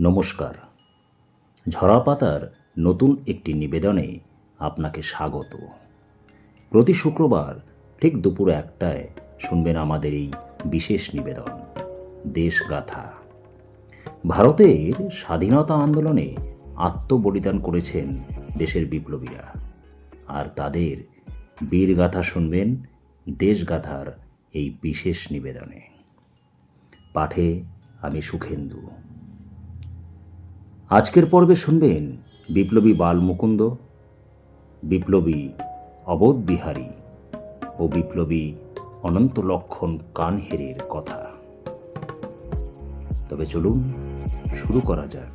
নমস্কার। ঝরা পাতার নতুন একটি নিবেদনে আপনাকে স্বাগত। প্রতি শুক্রবার ঠিক দুপুর একটায় শুনবেন আমাদের এই বিশেষ নিবেদন, দেশগাথা। ভারতের স্বাধীনতা আন্দোলনে আত্মবলিদান করেছেন দেশের বিপ্লবীরা। আর তাদের বীরগাথা শুনবেন দেশগাথার এই বিশেষ নিবেদনে। পাঠে আমি সুখেন্দু। আজকের পর্বে শুনবেন বিপ্লবী বালমুকুন্দ, বিপ্লবী অবোধ বিহারী ও বিপ্লবী অনন্ত লক্ষণ কানহেরের কথা। তবে চলুন শুরু করা যাক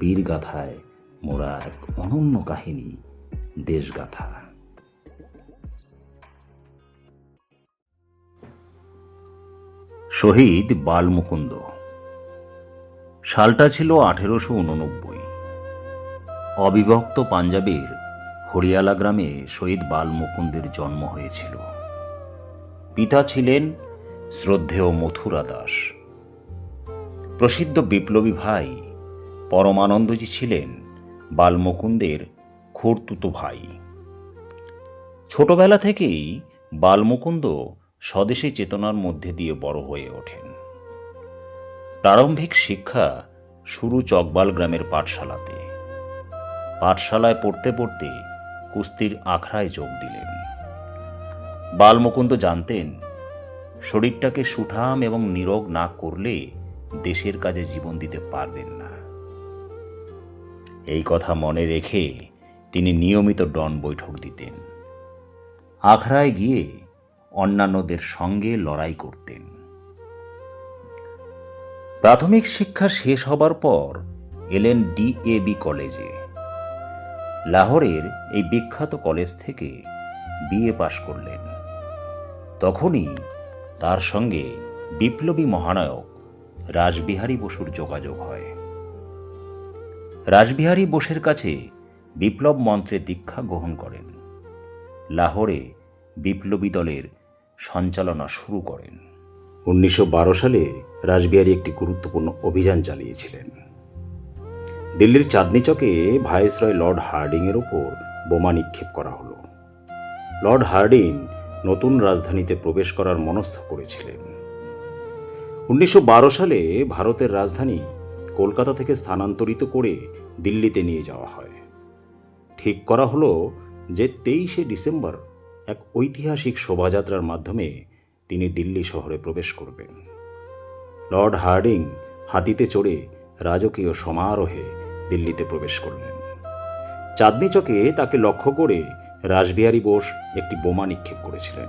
বীরগাথায় মোরা এক অনন্য কাহিনী দেশগাথা শহীদ বালমুকুন্দ সালটা ছিল আঠেরোশো উননব্বই। অবিভক্ত পাঞ্জাবের হরিয়ালা গ্রামে শহীদ বালমুকুন্দের জন্ম হয়েছিল। পিতা ছিলেন শ্রদ্ধেয় মথুরা দাস। প্রসিদ্ধ বিপ্লবী ভাই পরমানন্দজি ছিলেন বালমুকুন্দের খুড়তুতো ভাই। ছোটবেলা থেকেই বালমুকুন্দ স্বদেশী চেতনার মধ্যে দিয়ে বড় হয়ে ওঠেন। প্রারম্ভিক শিক্ষা শুরু চকবাল গ্রামের পাঠশালাতে। পাঠশালায় পড়তে পড়তে কুস্তির আখড়ায় যোগ দিলেন। বালমুকুন্দ জানতেন, শরীরটাকে সুঠাম এবং নিরোগ না করলে দেশের কাজে জীবন দিতে পারবেন না। এই কথা মনে রেখে তিনি নিয়মিত ডন বৈঠক দিতেন। আখড়ায় গিয়ে অন্যান্যদের সঙ্গে লড়াই করতেন। প্রাথমিক শিক্ষা শেষ হবার পর এলেন ডিএবি কলেজে। লাহোরের এই বিখ্যাত কলেজ থেকে বিএ পাশ করলেন। তখনই তার সঙ্গে বিপ্লবী মহানায়ক রাসবিহারী বসুর যোগাযোগ হয়। রাসবিহারী বোসের কাছে বিপ্লব মন্ত্রে দীক্ষা গ্রহণ করেন। লাহোরে বিপ্লবী দলের সঞ্চালনা শুরু করেন। উনিশশো বারো সালে রাসবিহারী একটি গুরুত্বপূর্ণ অভিযান চালিয়েছিলেন। দিল্লির চাঁদনি চকে ভাইসরয় লর্ড হার্ডিংয়ের ওপর বোমা নিক্ষেপ করা হলো। লর্ড হার্ডিং নতুন রাজধানীতে প্রবেশ করার মনস্থ করেছিলেন। উনিশশো বারো সালে ভারতের রাজধানী কলকাতা থেকে স্থানান্তরিত করে দিল্লিতে নিয়ে যাওয়া হয়। ঠিক করা হলো যে তেইশে ডিসেম্বর এক ঐতিহাসিক শোভাযাত্রার মাধ্যমে তিনি দিল্লি শহরে প্রবেশ করবেন। লর্ড হার্ডিং হাতিতে চড়ে রাজকীয় সমারোহে দিল্লিতে প্রবেশ করলেন। চাঁদনি চকে তাকে লক্ষ্য করে রাসবিহারী বোস একটি বোমা নিক্ষেপ করেছিলেন।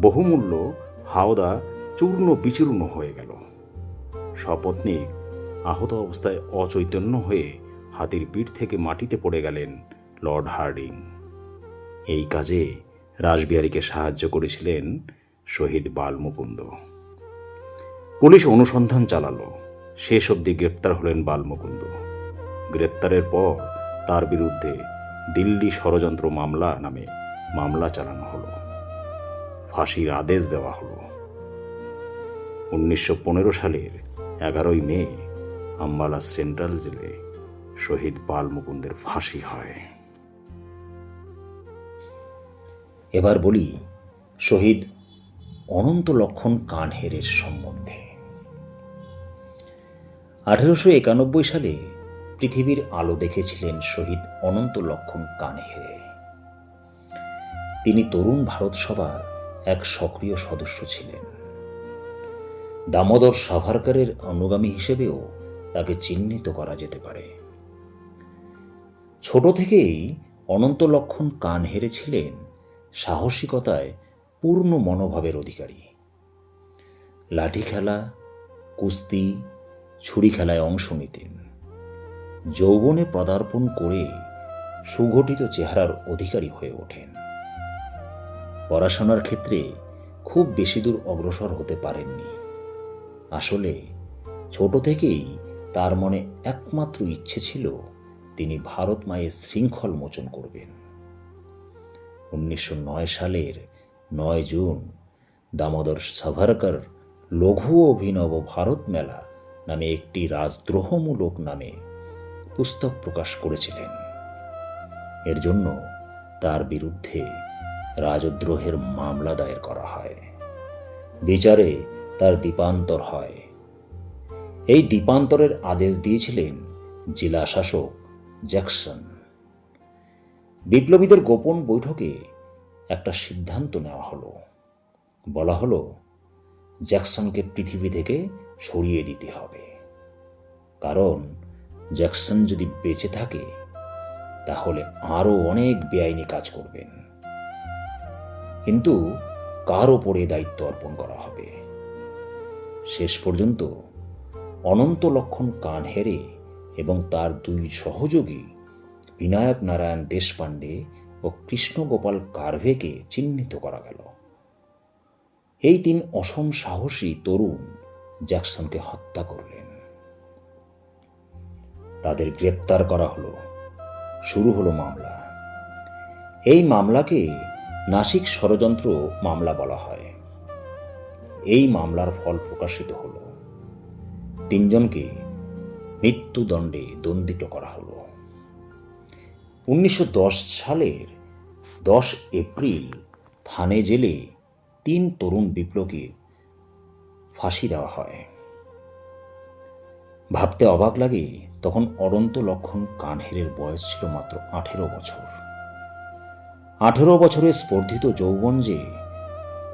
বহুমূল্য হাওদা চূর্ণ বিচূর্ণ হয়ে গেল। সপত্নীক আহত অবস্থায় অচৈতন্য হয়ে হাতির পিঠ থেকে মাটিতে পড়ে গেলেন লর্ড হার্ডিং। এই কাজে রাসবিহারীকে সাহায্য করেছিলেন শহীদ বালমুকুন্দ। পুলিশ অনুসন্ধান চালালো। শেষ অবধি গ্রেপ্তার হলেন বালমুকুন্দ। গ্রেপ্তারের পর তার বিরুদ্ধে দিল্লি ষড়যন্ত্র মামলা নামে মামলা চালানো হলো। ফাঁসির আদেশ দেওয়া হলো। উনিশশো পনেরো সালের এগারোই মে আম্বালা সেন্ট্রাল জেলে শহীদ বালমুকুন্দের ফাঁসি হয়। এবার বলি, শহীদ অনন্ত লক্ষণ কানহেরের সম্বন্ধে। আঠেরোশো একানব্বই সালে পৃথিবীর আলো দেখেছিলেন শহীদ অনন্ত লক্ষণ কানহেরে তিনি তরুণ ভারত সভার এক সক্রিয় সদস্য ছিলেন। দামোদর সাভারকারের অনুগামী হিসেবেও তাকে চিহ্নিত করা যেতে পারে। ছোট থেকেই অনন্ত লক্ষণ কান হেরেছিলেন সাহসিকতায় পূর্ণ মনোভাবের অধিকারী। লাঠি খেলা, কুস্তি, ছুরি খেলায় অংশ নিতেন। যৌবনে পদার্পণ করে সুগঠিত চেহারার অধিকারী হয়ে ওঠেন। পড়াশোনার ক্ষেত্রে খুব বেশি দূর অগ্রসর হতে পারেননি। আসলে ছোট থেকেই তার মনে একমাত্র ইচ্ছে ছিল তিনি ভারত মায়ের শৃঙ্খল মোচন করবেন। উনিশশো নয় সালের নয় জুন, দামোদর সাভারকর লঘু অভিনব ভারত মেলা নামে একটি রাজদ্রোহমূলক নামে পুস্তক প্রকাশ করেছিলেন। এর জন্য তার বিরুদ্ধে রাজদ্রোহের মামলা দায়ের করা হয়। বিচারে তার দ্বীপান্তর হয়। এই দ্বীপান্তরের আদেশ দিয়েছিলেন জেলা শাসক জ্যাকসন। বিপ্লবীদের গোপন বৈঠকে একটা সিদ্ধান্ত নেওয়া হলো। বলা হলো, জ্যাকসনকে পৃথিবী থেকে সরিয়ে দিতে হবে। কারণ, জ্যাকসন যদি বেঁচে থাকে, তাহলে আরও অনেক বেআইনি কাজ করবেন। কিন্তু কার ওপরে দায়িত্ব অর্পণ করা হবে? শেষ পর্যন্ত অনন্ত লক্ষণ কান হেরে এবং তার দুই সহযোগী বিনায়ক নারায়ণ দেশপাণ্ডে ও কৃষ্ণগোপাল কার্ভেকে চিহ্নিত করা গেল। এই তিন অসম সাহসী তরুণ জ্যাকসনকে হত্যা করলেন। তাদের গ্রেপ্তার করা হলো। শুরু হলো মামলা। এই মামলাকে নাসিক ষড়যন্ত্র মামলা বলা হয়। এই মামলার ফল প্রকাশিত হলো। তিনজনকে মৃত্যুদণ্ডে দণ্ডিত করা হলো। উনিশশো দশ সালের দশ এপ্রিল থানে জেলে তিন তরুণ বিপ্লবকে ফাঁসি দেওয়া হয়। ভাবতে অবাক লাগে, তখন অনন্ত লক্ষণ কানহেরের বয়স ছিল মাত্র আঠেরো বছর। আঠেরো বছরের স্পর্ধিত যৌবন যে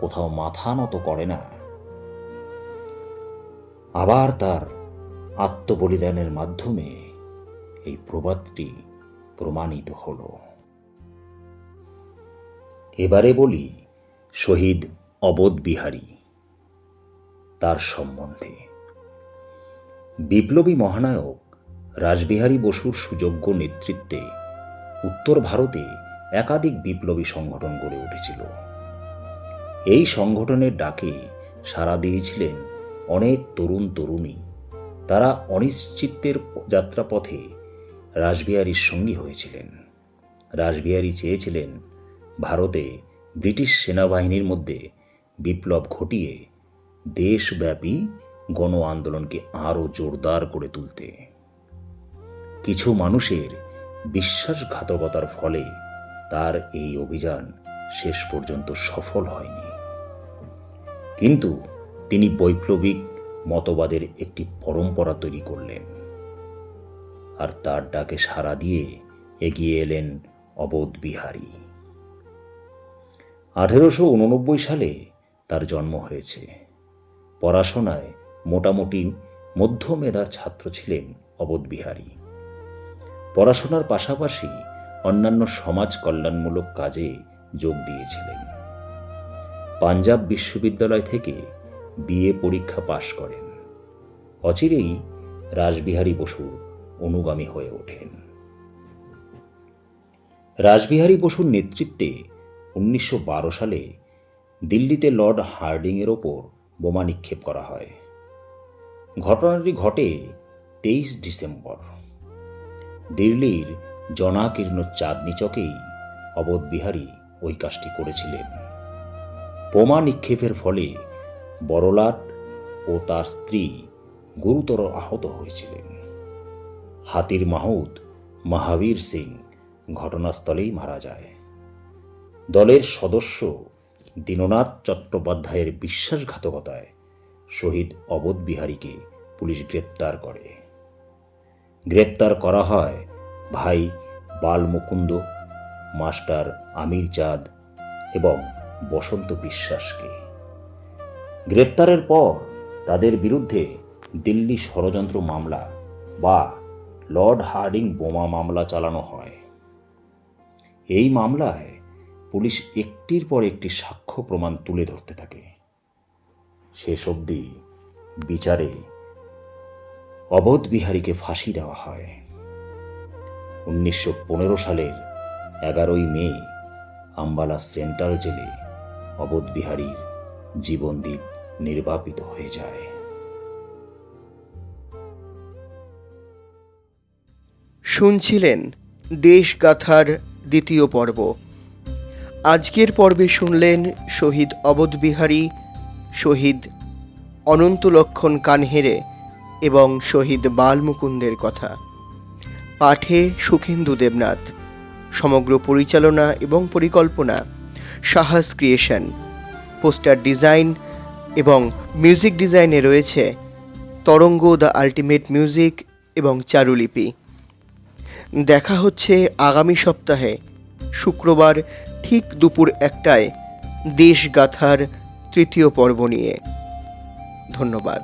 কোথাও মাথা নত করে না, আবার তার আত্মবলিদানের মাধ্যমে এই প্রবাদটি প্রমাণিত হল। এবারে বলি, শহীদ অবধ বিহারী, তার সম্বন্ধে। বিপ্লবী মহানায়ক রাসবিহারী বসুর সুযোগ্য নেতৃত্বে উত্তর ভারতে একাধিক বিপ্লবী সংগঠন গড়ে উঠেছিল। এই সংগঠনের ডাকে সাড়া দিয়েছিলেন অনেক তরুণ তরুণী তারা অনিশ্চিতের যাত্রাপথে রাসবিহারীর সঙ্গী হয়েছিলেন। রাসবিহারী চেয়েছিলেন ভারতে ব্রিটিশ সেনাবাহিনীর মধ্যে বিপ্লব ঘটিয়ে দেশব্যাপী গণ আন্দোলনকে আরও জোরদার করে তুলতে। কিছু মানুষের বিশ্বাসঘাতকতার ফলে তার এই অভিযান শেষ পর্যন্ত সফল হয়নি। কিন্তু তিনি বৈপ্লবিক মতবাদের একটি পরম্পরা তৈরি করলেন। আর তার ডাকে সাড়া দিয়ে এগিয়ে এলেন অবোধ বিহারী। আঠেরোশো উননব্বই সালে তার জন্ম হয়েছে। পড়াশোনায় মোটামুটি মধ্যমেধার ছাত্র ছিলেন অবোধ বিহারী। পড়াশোনার পাশাপাশি অন্যান্য সমাজ কল্যাণমূলক কাজে যোগ দিয়েছিলেন। পাঞ্জাব বিশ্ববিদ্যালয় থেকে বিএ পরীক্ষা পাশ করেন। অচিরেই রাসবিহারী বসুর অনুগামী হয়ে ওঠেন। রাসবিহারী বসুর নেতৃত্বে উনিশশো বারো সালে দিল্লিতে লর্ড হার্ডিংয়ের ওপর বোমা নিক্ষেপ করা হয়। ঘটনাটি ঘটে তেইশ ডিসেম্বর। দিল্লির জনাকীর্ণ চাঁদনি চকেই অবোধ বিহারী ওই কাজটি করেছিলেন। বোমা নিক্ষেপের ফলে বড়লাট ও তার স্ত্রী গুরুতর আহত হয়েছিলেন। হাতির মাহুদ মহাবীর সিং ঘটনাস্থলেই মারা যায়। দলের সদস্য দীননাথ চট্টোপাধ্যায়ের বিশ্বাসঘাতকতায় শহীদ অবোধ বিহারীকে পুলিশ গ্রেপ্তার করে। গ্রেপ্তার করা হয় ভাই বাল মুকুন্দ মাস্টার আমির চাঁদ এবং বসন্ত বিশ্বাসকে। গ্রেপ্তারের পর তাদের বিরুদ্ধে দিল্লি ষড়যন্ত্র মামলা বা লর্ড হার্ডিং বোমা মামলা চালানো হয়। এই মামলায় পুলিশ একটির পর একটি সাক্ষ্য প্রমাণ তুলে ধরতে থাকে। শেষ অবধি বিচারে অবোধ বিহারীকে ফাঁসি দেওয়া হয়। উনিশশো পনেরো সালের এগারোই মে আম্বালা সেন্ট্রাল জেলে অবোধ বিহারীর জীবনদ্বীপ নির্বাপিত হয়ে যায়। শুনছিলেন দেশগাথার দ্বিতীয় পর্ব। আজকের পর্বে শুনলেন শহীদ অবধ বিহারী, শহীদ অনন্ত লক্ষণ কানহেরে এবং শহীদ বালমুকুন্দের কথা। পাঠে সুখেন্দু দেবনাথ। সমগ্র পরিচালনা এবং পরিকল্পনা সাহস ক্রিয়েশন। পোস্টার ডিজাইন এবং মিউজিক ডিজাইনে রয়েছে তরঙ্গ দ্য আলটিমেট মিউজিক এবং চারুলিপি। দেখা হচ্ছে আগামী সপ্তাহে। শুক্রবার ঠিক দুপুর একটায় দেশগাথার তৃতীয় পর্ব নিয়ে। ধন্যবাদ।